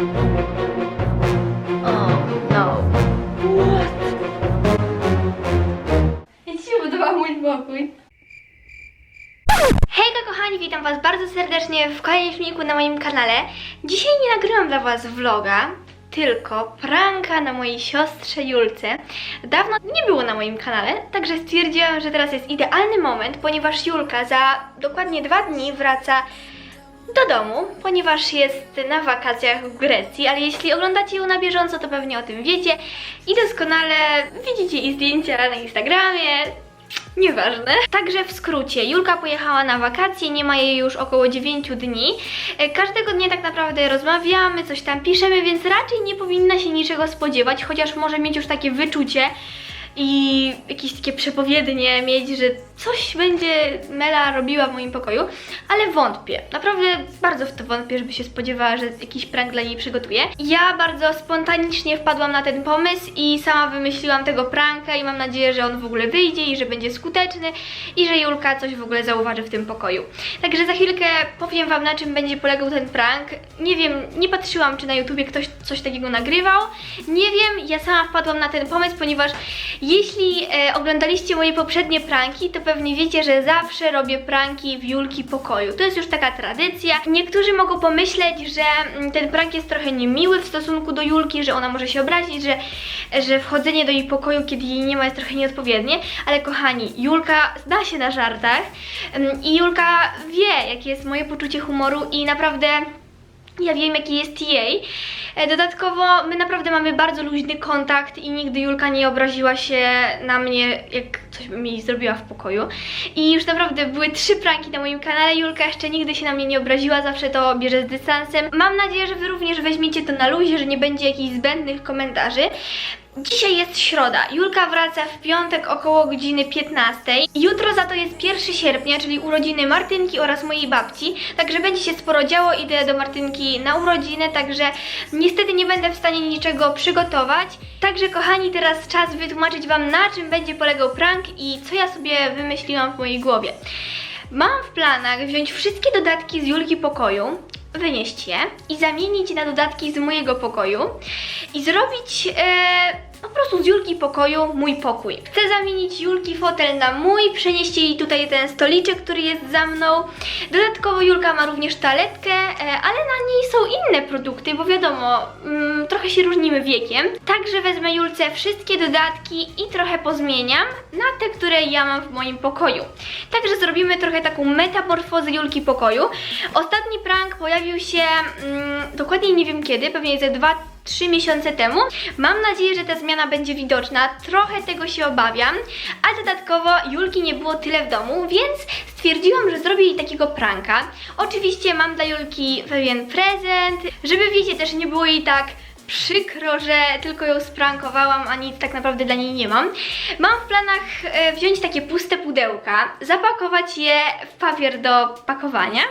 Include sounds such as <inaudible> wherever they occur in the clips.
Oh no. What? Ja podoba mój pokój. Hejka kochani, witam was bardzo serdecznie w kolejnym filmiku na moim kanale. Dzisiaj nie nagrywam dla was vloga, tylko pranka na mojej siostrze Julce. Dawno nie było na moim kanale, także stwierdziłam, że teraz jest idealny moment, ponieważ Julka za dokładnie dwa dni wraca do domu, ponieważ jest na wakacjach w Grecji, ale jeśli oglądacie ją na bieżąco, to pewnie o tym wiecie i doskonale widzicie i zdjęcia na Instagramie, Nieważne. Także w skrócie, Julka pojechała na wakacje, nie ma jej już około 9 dni. E, Każdego dnia tak naprawdę rozmawiamy, coś tam piszemy, więc raczej nie powinna się niczego spodziewać, chociaż może mieć już takie wyczucie i jakieś takie przepowiednie mieć, że coś będzie Mela robiła w moim pokoju, ale wątpię. Naprawdę bardzo w to wątpię, żeby się spodziewała, że jakiś prank dla niej przygotuje. Ja bardzo spontanicznie wpadłam na ten pomysł i sama wymyśliłam tego pranka i mam nadzieję, że on w ogóle wyjdzie i że będzie skuteczny i że Julka coś w ogóle zauważy w tym pokoju. Także za chwilkę powiem Wam na czym będzie polegał ten prank. Nie wiem, nie patrzyłam czy na YouTubie ktoś coś takiego nagrywał. Nie wiem, ja sama wpadłam na ten pomysł, ponieważ jeśli e, oglądaliście moje poprzednie pranki, to pewnie wiecie, że zawsze robię pranki w Julki pokoju. To jest już taka tradycja. Niektórzy mogą pomyśleć, że mm, ten prank jest trochę niemiły w stosunku do Julki, że ona może się obrazić, że, że wchodzenie do jej pokoju, kiedy jej nie ma, jest trochę nieodpowiednie. Ale kochani, Julka zna się na żartach mm, i Julka wie, jakie jest moje poczucie humoru i naprawdę ja wiem, jaki jest jej. E, Dodatkowo my naprawdę mamy bardzo luźny kontakt i nigdy Julka nie obraziła się na mnie, jak coś bym jej zrobiła w pokoju. I już naprawdę były trzy pranki na moim kanale. Julka jeszcze nigdy się na mnie nie obraziła, zawsze to bierze z dystansem. Mam nadzieję, że Wy również weźmiecie to na luzie, że nie będzie jakichś zbędnych komentarzy. Dzisiaj jest środa. Julka wraca w piątek około godziny 15. Jutro za to jest 1 sierpnia, czyli urodziny Martynki oraz mojej babci. Także będzie się sporo działo. Idę do Martynki na urodziny, także niestety nie będę w stanie niczego przygotować. Także kochani, teraz czas wytłumaczyć Wam na czym będzie polegał prank i co ja sobie wymyśliłam w mojej głowie. Mam w planach wziąć wszystkie dodatki z Julki pokoju, wynieść je i zamienić na dodatki z mojego pokoju i zrobić e, po prostu z Julki pokoju mój pokój. Chcę zamienić Julki fotel na mój, przenieść jej tutaj ten stoliczek, który jest za mną. Dodatkowo Julka ma również toaletkę, e, ale na niej są inne produkty, bo wiadomo, mm, trochę się różnimy wiekiem. Także wezmę Julce wszystkie dodatki i trochę pozmieniam na te, które ja mam w moim pokoju. Także zrobimy trochę taką metamorfozę Julki pokoju. Ostatni prank pojawił się mm, dokładnie nie wiem kiedy, pewnie ze dwa 3 miesiące temu. Mam nadzieję, że ta zmiana będzie widoczna. Trochę tego się obawiam, a dodatkowo Julki nie było tyle w domu, więc stwierdziłam, że zrobię jej takiego pranka. Oczywiście mam dla Julki pewien prezent, żeby wiecie, też nie było jej tak przykro, że tylko ją sprankowałam, a nic tak naprawdę dla niej nie mam. Mam w planach e, wziąć takie puste pudełka, zapakować je w papier do pakowania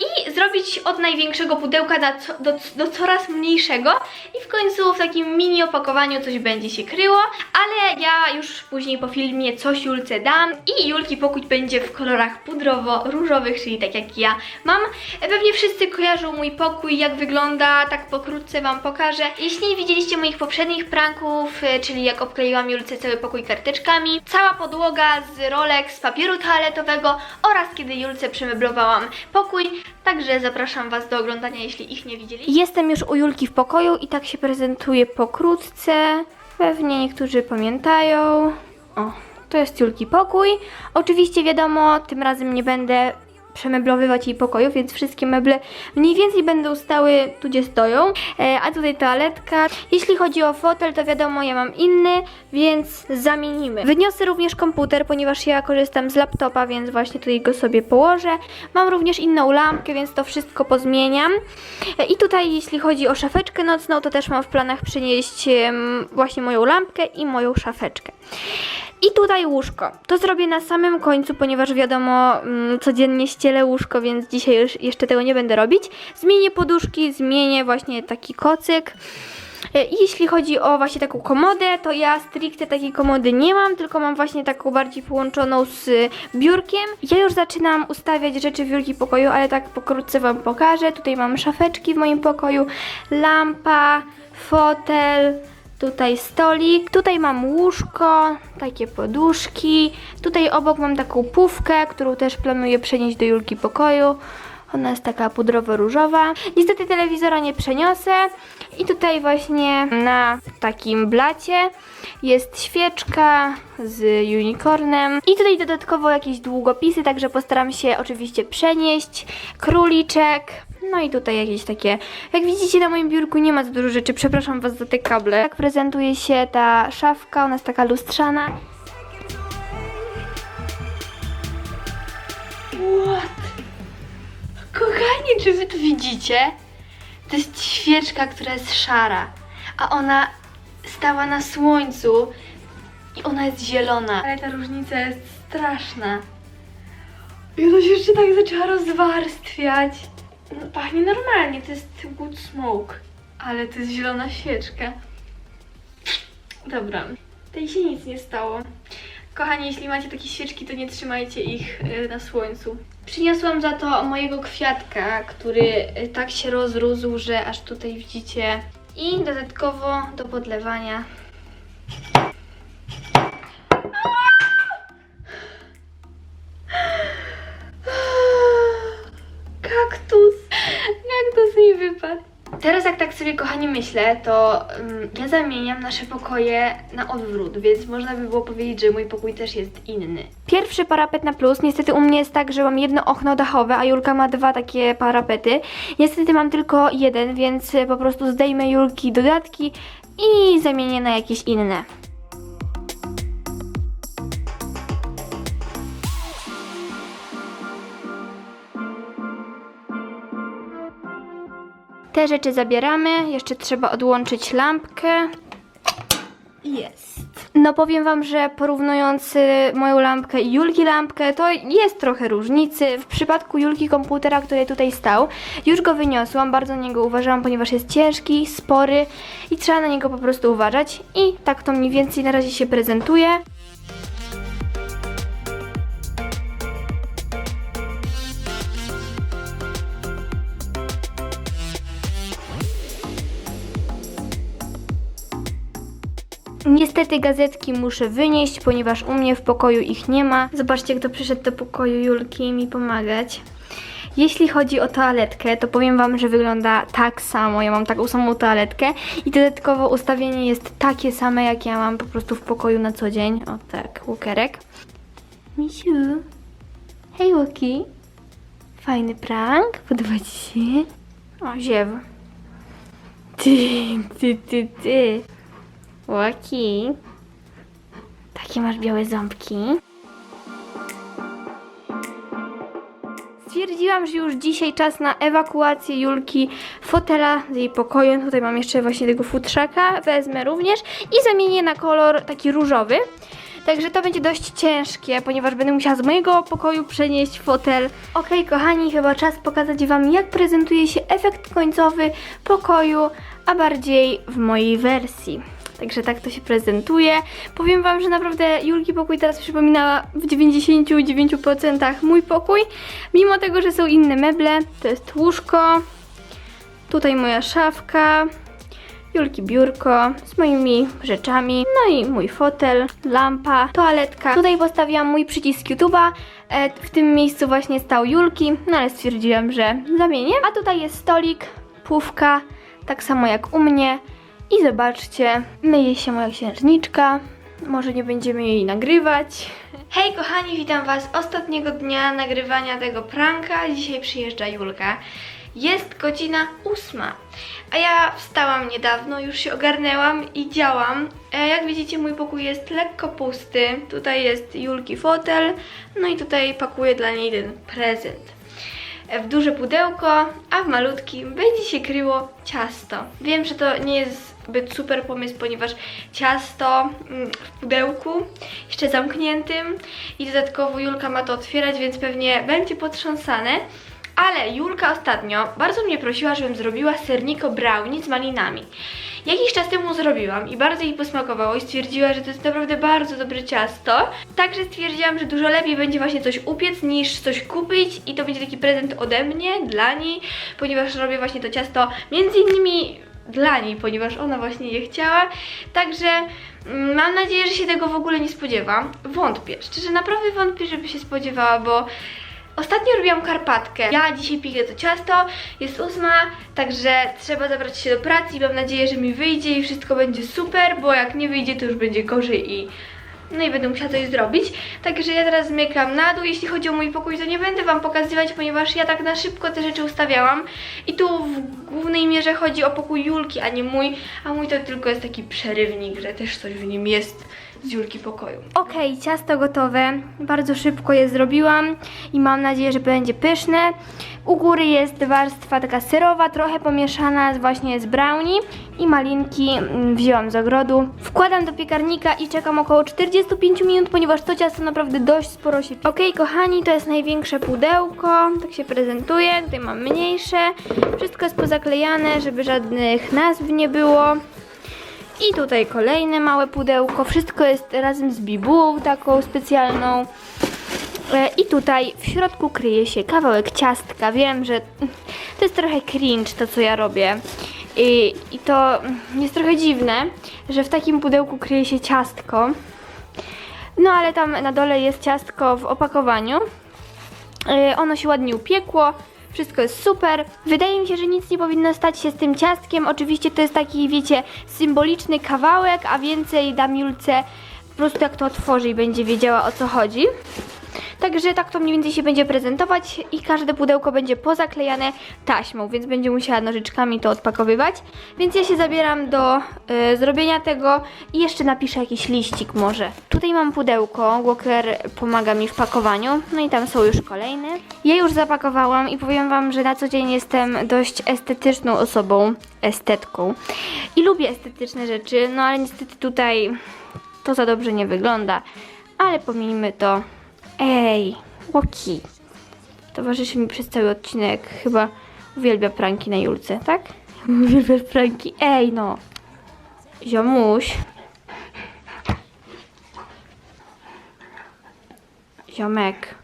i zrobić od największego pudełka do, do, do coraz mniejszego i w końcu w takim mini opakowaniu coś będzie się kryło, ale ja już później po filmie coś Julce dam i Julki pokój będzie w kolorach pudrowo-różowych, czyli tak jak ja mam. Pewnie wszyscy kojarzą mój pokój, jak wygląda, tak pokrótce Wam pokażę. Jeśli nie widzieliście moich poprzednich pranków, e, czyli jak obkleiłam Julce cały pokój karteczkami, cała podłoga z rolek z papieru toaletowego oraz kiedy Julce przemeblowałam pokój, Także zapraszam Was do oglądania, jeśli ich nie widzieli. Jestem już u Julki w pokoju i tak się prezentuje pokrótce. Pewnie niektórzy pamiętają. O, to jest Julki pokój. Oczywiście wiadomo, tym razem nie będę przemeblowywać jej pokoju, więc wszystkie meble mniej więcej będą stały tu, gdzie stoją. E, a tutaj toaletka. Jeśli chodzi o fotel, to wiadomo, ja mam inny, więc zamienimy. Wyniosę również komputer, ponieważ ja korzystam z laptopa, więc właśnie tutaj go sobie położę. Mam również inną lampkę, więc to wszystko pozmieniam. E, I tutaj, jeśli chodzi o szafeczkę nocną, to też mam w planach przynieść em, właśnie moją lampkę i moją szafeczkę. I tutaj łóżko. To zrobię na samym końcu, ponieważ wiadomo, mm, codziennie ścielę łóżko, więc dzisiaj już jeszcze tego nie będę robić. Zmienię poduszki, zmienię właśnie taki kocyk. E, jeśli chodzi o właśnie taką komodę, to ja stricte takiej komody nie mam, tylko mam właśnie taką bardziej połączoną z biurkiem. Ja już zaczynam ustawiać rzeczy w biurki pokoju, ale tak pokrótce Wam pokażę. Tutaj mam szafeczki w moim pokoju, lampa, fotel, tutaj stolik, tutaj mam łóżko, takie poduszki, tutaj obok mam taką pufkę, którą też planuję przenieść do Julki pokoju. Ona jest taka pudrowo-różowa. Niestety telewizora nie przeniosę. I tutaj właśnie na takim blacie jest świeczka z unicornem. I tutaj dodatkowo jakieś długopisy, także postaram się oczywiście przenieść. Króliczek. No i tutaj jakieś takie, jak widzicie na moim biurku nie ma za dużo rzeczy, przepraszam Was za te kable. Tak prezentuje się ta szafka, ona jest taka lustrzana. What? Kochani, czy wy to widzicie? To jest świeczka, która jest szara, a ona stała na słońcu i ona jest zielona. Ale ta różnica jest straszna. I ona się jeszcze tak zaczęła rozwarstwiać. No, pachnie normalnie, to jest wood smoke, ale to jest zielona świeczka. Dobra, tej się nic nie stało. Kochani, jeśli macie takie świeczki, to nie trzymajcie ich y, na słońcu. Przyniosłam za to mojego kwiatka, który y, tak się rozrósł, że aż tutaj widzicie. I dodatkowo do podlewania. Teraz jak tak sobie kochani myślę, to ym, ja zamieniam nasze pokoje na odwrót, więc można by było powiedzieć, że mój pokój też jest inny. Pierwszy parapet na plus, niestety u mnie jest tak, że mam jedno okno dachowe, a Julka ma dwa takie parapety. Niestety mam tylko jeden, więc po prostu zdejmę Julki dodatki i zamienię na jakieś inne. Te rzeczy zabieramy, jeszcze trzeba odłączyć lampkę. Jest. No powiem Wam, że porównując y, moją lampkę i Julki lampkę, to jest trochę różnicy. W przypadku Julki komputera, który tutaj stał, już go wyniosłam, bardzo na niego uważałam, ponieważ jest ciężki, spory i trzeba na niego po prostu uważać. I tak to mniej więcej na razie się prezentuje. Niestety gazetki muszę wynieść, ponieważ u mnie w pokoju ich nie ma. Zobaczcie, kto przyszedł do pokoju Julki mi pomagać. Jeśli chodzi o toaletkę, to powiem Wam, że wygląda tak samo. Ja mam taką samą toaletkę i dodatkowo ustawienie jest takie same, jak ja mam po prostu w pokoju na co dzień. O tak, łukerek. Misiu. Hej, Łuki. Fajny prank? Podoba Ci się? O, ziew. Ty, ty, ty, ty. Łoki. Takie masz białe ząbki. Stwierdziłam, że już dzisiaj czas na ewakuację Julki fotela z jej pokoju. Tutaj mam jeszcze właśnie tego futrzaka. Wezmę również i zamienię na kolor taki różowy. Także to będzie dość ciężkie, ponieważ będę musiała z mojego pokoju przenieść fotel. Ok, kochani, chyba czas pokazać Wam, jak prezentuje się efekt końcowy pokoju, a bardziej w mojej wersji. Także tak to się prezentuje. Powiem Wam, że naprawdę Julki pokój teraz przypomina w 99% mój pokój. Mimo tego, że są inne meble, to jest łóżko, tutaj moja szafka, Julki biurko z moimi rzeczami, no i mój fotel, lampa, toaletka. Tutaj postawiłam mój przycisk YouTube'a. E, W tym miejscu właśnie stał Julki, no ale stwierdziłam, że zamienię. A tutaj jest stolik, pufka, tak samo jak u mnie. I zobaczcie, myje się moja księżniczka. Może nie będziemy jej nagrywać. Hej kochani, witam Was ostatniego dnia nagrywania tego pranka. Dzisiaj przyjeżdża Julka. Jest godzina ósma, a ja wstałam niedawno, już się ogarnęłam i działam. E, Jak widzicie, mój pokój jest lekko pusty. Tutaj jest Julki fotel, no i tutaj pakuję dla niej ten prezent w duże pudełko, a w malutkim będzie się kryło ciasto. Wiem, że to nie jest zbyt super pomysł, ponieważ ciasto mm, w pudełku, jeszcze zamkniętym i dodatkowo Julka ma to otwierać, więc pewnie będzie potrząsane. Ale Julka ostatnio bardzo mnie prosiła, żebym zrobiła serniko brownie z malinami. Jakiś czas temu zrobiłam i bardzo jej posmakowało i stwierdziła, że to jest naprawdę bardzo dobre ciasto. Także stwierdziłam, że dużo lepiej będzie właśnie coś upiec niż coś kupić i to będzie taki prezent ode mnie, dla niej, ponieważ robię właśnie to ciasto między innymi dla niej, ponieważ ona właśnie je chciała. Także mm, mam nadzieję, że się tego w ogóle nie spodziewa. Wątpię, szczerze naprawdę wątpię, żeby się spodziewała, bo Ostatnio robiłam karpatkę. Ja dzisiaj piję to ciasto, jest ósma, także trzeba zabrać się do pracy i mam nadzieję, że mi wyjdzie i wszystko będzie super, bo jak nie wyjdzie, to już będzie gorzej i no i będę musiała coś zrobić. Także ja teraz zmykam na dół. Jeśli chodzi o mój pokój, to nie będę Wam pokazywać, ponieważ ja tak na szybko te rzeczy ustawiałam. I tu w głównej mierze chodzi o pokój Julki, a nie mój. A mój to tylko jest taki przerywnik, że też coś w nim jest z Julki pokoju. Okej, ciasto gotowe. Bardzo szybko je zrobiłam i mam nadzieję, że będzie pyszne. U góry jest warstwa taka serowa, trochę pomieszana właśnie z brownie i malinki mm, wzięłam z ogrodu. Wkładam do piekarnika i czekam około 45 minut, ponieważ to ciasto naprawdę dość sporo się... Okej, kochani, to jest największe pudełko, tak się prezentuje. Tutaj mam mniejsze. Wszystko jest pozaklejane, żeby żadnych nazw nie było. I tutaj kolejne małe pudełko. Wszystko jest razem z bibułą taką specjalną. E, I tutaj w środku kryje się kawałek ciastka. Wiem, że to jest trochę cringe to, co ja robię. I, I to jest trochę dziwne, że w takim pudełku kryje się ciastko. No ale tam na dole jest ciastko w opakowaniu. E, Ono się ładnie upiekło. Wszystko jest super. Wydaje mi się, że nic nie powinno stać się z tym ciastkiem. Oczywiście to jest taki, wiecie, symboliczny kawałek, a więcej dam Julce po prostu jak to otworzy i będzie wiedziała o co chodzi. Także tak to mniej więcej się będzie prezentować i każde pudełko będzie pozaklejane taśmą, więc będzie musiała nożyczkami to odpakowywać. Więc ja się zabieram do y, zrobienia tego i jeszcze napiszę jakiś liścik może. Tutaj mam pudełko, Walker pomaga mi w pakowaniu, no i tam są już kolejne. Ja już zapakowałam i powiem Wam, że na co dzień jestem dość estetyczną osobą, estetką i lubię estetyczne rzeczy, no ale niestety tutaj to za dobrze nie wygląda, ale pomijmy to. Ej, Łoki. Towarzyszy mi przez cały odcinek. Chyba uwielbia pranki na Julce, tak? <laughs> Uwielbia pranki. Ej, no. Ziomuś. Ziomek.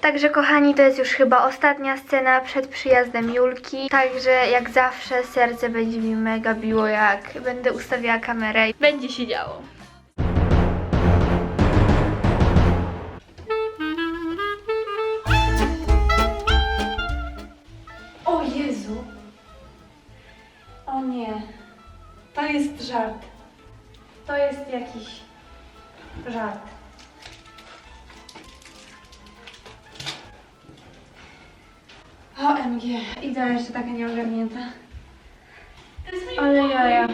Także kochani, to jest już chyba ostatnia scena przed przyjazdem Julki. Także jak zawsze serce będzie mi mega biło, jak będę ustawiała kamerę będzie się działo. Nieogarnięta. Ale jaja.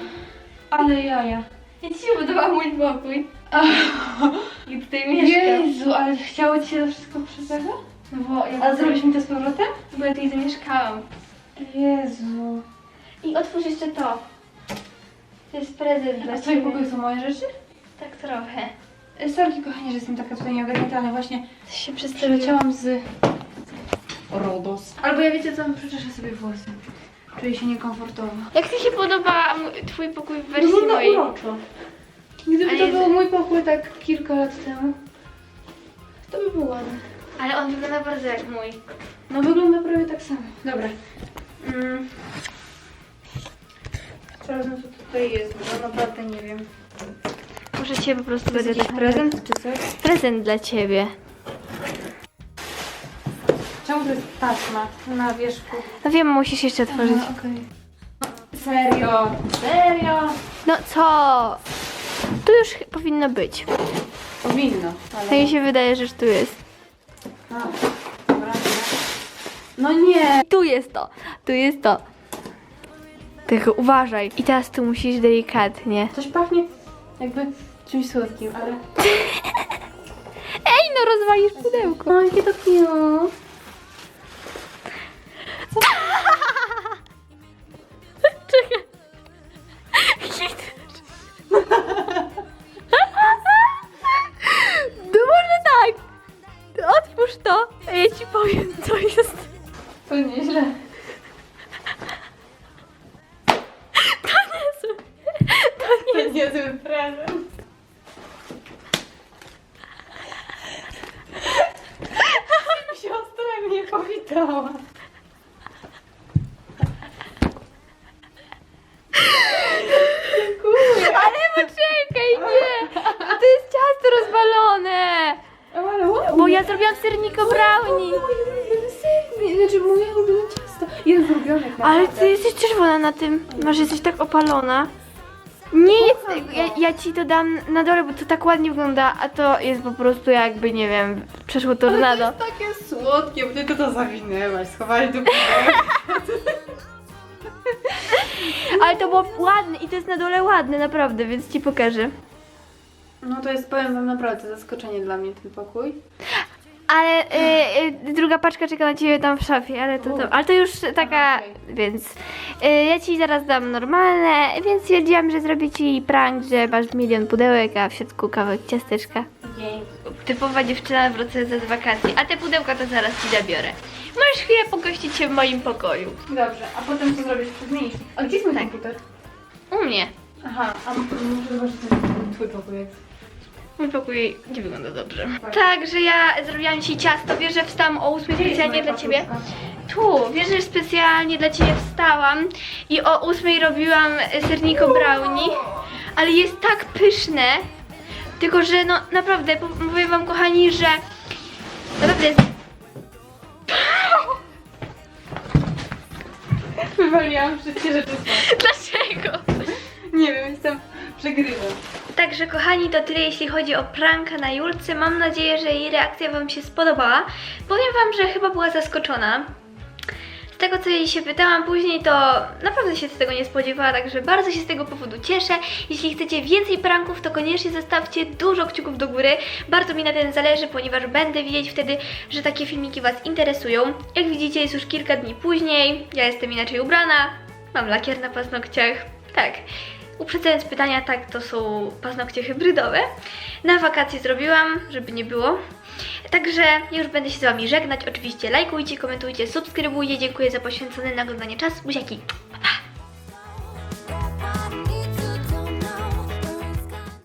Ale jaja. Ja Ci się podoba mój pokój. <laughs> I tutaj Jezu, ale chciało Ci się to wszystko przez tego? No bo ja A zrobisz mi to z powrotem? Bo ja tutaj zamieszkałam. Jezu. I otwórz jeszcze to. To jest prezent A dla w Twoim Ciebie. pokoju są moje rzeczy? Tak trochę. E, Sorki kochanie, że jestem taka tutaj nieogarnięta, ale właśnie Coś się przestawiło. Przyleciałam z Rodos. Albo ja wiecie co, przeczeszę sobie włosy. Czuję się niekomfortowo. Jak Ci się podoba Twój pokój w wersji Wygląda mojej? uroczo. Gdyby to był mój pokój tak kilka lat temu, to by było ładne. Ale on wygląda bardzo jak mój. No wygląda prawie tak samo. Dobra. Mm. Sprawdzę co tutaj jest, bo naprawdę nie wiem. Może Cię po prostu To jest będę jakiś prezent czy coś? Prezent dla Ciebie. Czemu to jest taśma na wierzchu? No wiem, musisz jeszcze otworzyć. Aha, okej. Serio? Serio? No co? Tu już ch- powinno być. Powinno, To ale... mi się wydaje, że już tu jest. A, dobra, dobra. No nie! Tu jest to. Tu jest to. Tylko uważaj. I teraz tu musisz delikatnie. Coś pachnie jakby czymś słodkim, ale... <laughs> Ej, no rozwalisz pudełko. O, jakie to cute co? <laughs> Czekaj. Hit. No może tak. Otwórz to, a ja ci powiem, co jest. To nieźle. Serniko brownie. Znaczy moje ulubione ciasto. Jest ulubione Ale ty jesteś czerwona na tym. Masz jesteś tak opalona. Nie jest, ja, ja ci to dam na dole, bo to tak ładnie wygląda, a to jest po prostu jakby, nie wiem, przeszło. Ale to jest takie słodkie, bo tylko to zawinęłaś, schowali do <laughs> Ale to było ładne i to jest na dole ładne, naprawdę, więc ci pokażę. No to jest, powiem wam naprawdę, zaskoczenie dla mnie ten pokój. Ale y, y, druga paczka czeka na ciebie tam w szafie, ale to, to, ale to już taka, więc y, ja ci zaraz dam normalne, więc stwierdziłam, że zrobię ci prank, że masz milion pudełek, a w środku kawałek ciasteczka. Typowa dziewczyna wracająca z wakacji, a te pudełka to zaraz ci zabiorę. Możesz chwilę pogościć się w moim pokoju. Dobrze, a potem co zrobisz później? A gdzie jest mój Tak. komputer? U mnie. Aha, a m- muszę zobaczyć ten twój pokój jak Mój pokój nie wygląda dobrze. Tak, że ja zrobiłam ci ciasto, wiesz, że wstałam o 8 specjalnie dla ciebie. Tu, wiesz, że specjalnie dla ciebie wstałam i o 8 robiłam serniko brownie, ale jest tak pyszne, tylko że no naprawdę, po- mówię wam kochani, że naprawdę jest Wywaliłam wszystkie rzeczy. <laughs> Dlaczego? Nie wiem, jestem Także kochani, to tyle jeśli chodzi o pranka na Julce. Mam nadzieję, że jej reakcja Wam się spodobała. Powiem Wam, że chyba była zaskoczona. Z tego co jej się pytałam później, to naprawdę się z tego nie spodziewała, także bardzo się z tego powodu cieszę. Jeśli chcecie więcej pranków, to koniecznie zostawcie dużo kciuków do góry. Bardzo mi na tym zależy, ponieważ będę wiedzieć wtedy, że takie filmiki Was interesują. Jak widzicie, jest już kilka dni później. Ja jestem inaczej ubrana, mam lakier na paznokciach. Tak. Uprzedzając pytania, tak, to są paznokcie hybrydowe. Na wakacje zrobiłam, żeby nie było. Także już będę się z Wami żegnać. Oczywiście lajkujcie, komentujcie, subskrybujcie. Dziękuję za poświęcony na oglądanie czas. Buziaki!